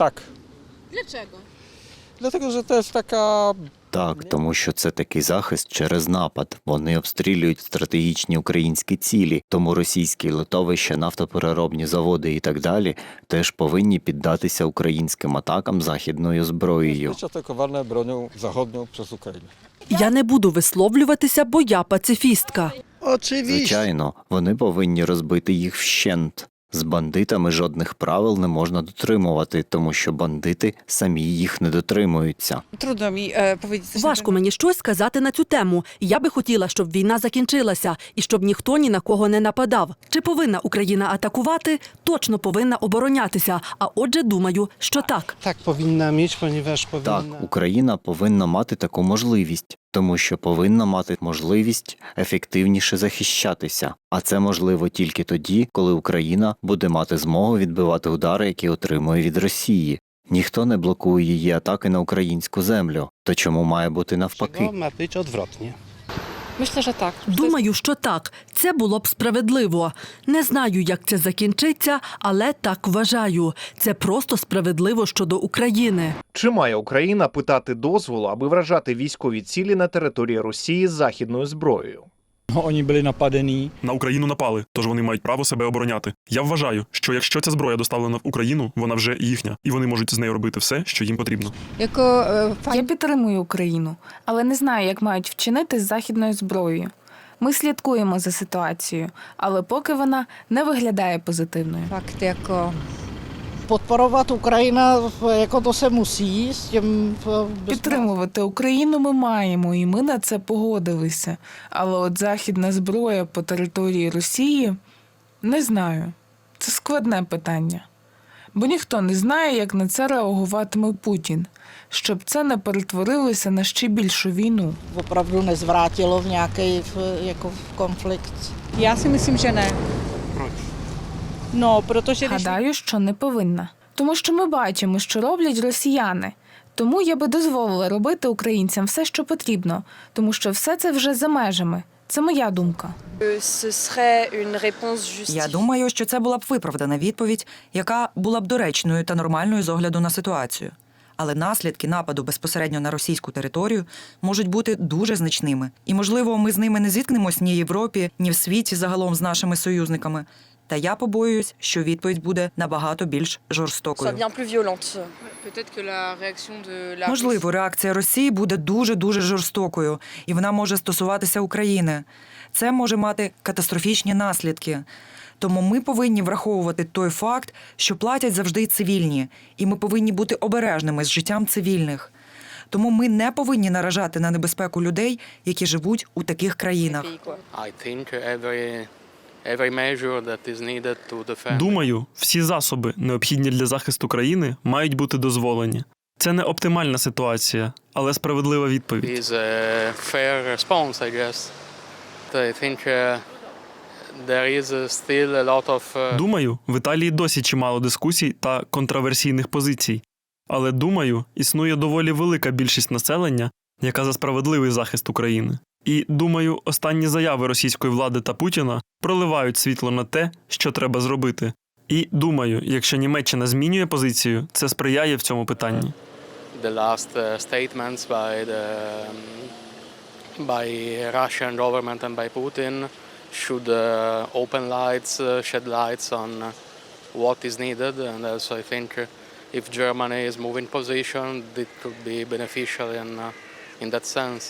Tak. Dlaczego? Dlatego, że to jest taka Так, тому що це такий захист через напад. Вони обстрілюють стратегічні українські цілі, тому російські литовища, нафтопереробні заводи і так далі теж повинні піддатися українським атакам західною зброєю. być atakowane bronią zachodnią przez Ukrainę. Я не буду висловлюватися, бо я пацифістка. Звичайно, вони повинні розбити їх вщент. З бандитами жодних правил не можна дотримувати, тому що бандити самі їх не дотримуються. E, powiedzieć Важко мені щось сказати на цю тему. Я би хотіла, щоб війна закінчилася і щоб ніхто ні на кого не нападав. Чи повинна Україна атакувати? Точно повинна оборонятися. А отже, думаю, що так. Tak powinna mieć, ponieważ Так. Україна повинна мати таку можливість, тому що повинна мати можливість ефективніше захищатися. А це можливо тільки тоді, коли Україна буде мати змогу відбивати удари, які отримує від Росії. Ніхто не блокує її атаки на українську землю. То чому має бути навпаки? Мати odwrotnie? Myślę, że tak. Думаю, що так. Це було б справедливо. Не знаю, як це закінчиться, але так вважаю. Це просто справедливо щодо України. Чи має Україна питати дозволу, аби вражати військові цілі на території Росії з західною зброєю? No, oni byli napadení. На Україну напали, тож вони мають право себе обороняти. Я вважаю, що якщо ця зброя доставлена в Україну, вона вже їхня, і вони можуть з нею робити все, що їм потрібно. Jako e, Я підтримую Україну, але не знаю, як мають вчинити з західною зброєю. Ми слідкуємо за ситуацією, але поки вона не виглядає позитивною. fakt jako podporovat Ukrajina, jako to se musí, s tím e, Підтримувати Україну ми маємо, і ми на це погодилися. Але от західна зброя по території Росії не знаю. Це складне питання. Бо ніхто не знає, як на це реагуватиме Путін, щоб це не перетворилося на ще більшу війну. opravdu nezvrátilo v nějaký v, jako v konflikt. Já si myslím, že Гадаю, що не повинна. Тому що ми бачимо, що роблять росіяни. Тому я би дозволила робити українцям все, що потрібно, тому що все це вже за межами. Це моя думка. Я думаю, що це була б виправдана відповідь, яка була б доречною та нормальною з огляду на ситуацію. Але наслідки нападу безпосередньо на російську територію можуть бути дуже значними. І, можливо, ми з ними не зіткнемось ні в Європі, ні в світі загалом з нашими союзниками. Та я побоююсь, що відповідь буде набагато більш жорстокою. Можливо, реакція Росії буде дуже дуже жорстокою, і вона може стосуватися України. Це може мати катастрофічні наслідки. Тому ми повинні враховувати той факт, що платять завжди цивільні, і ми повинні бути обережними з життям цивільних. Тому ми не повинні наражати на небезпеку людей, які живуть у таких країнах. Думаю, всі засоби, необхідні для захисту країни, мають бути дозволені. Це не оптимальна ситуація, але справедлива відповідь. Думаю, в Італії досі чимало дискусій та контраверсійних позицій. Але думаю, існує доволі велика більшість населення, яка за справедливий захист України. І думаю, останні заяви російської влади та Путіна проливають світло на те, що треба зробити. І думаю, якщо Німеччина змінює позицію, це сприяє в цьому питанні. The last statements by the by Russian government and by Putin should open lights, shed lights on what is needed, and also I think if Germany is moving position, it could be beneficial in in that sense.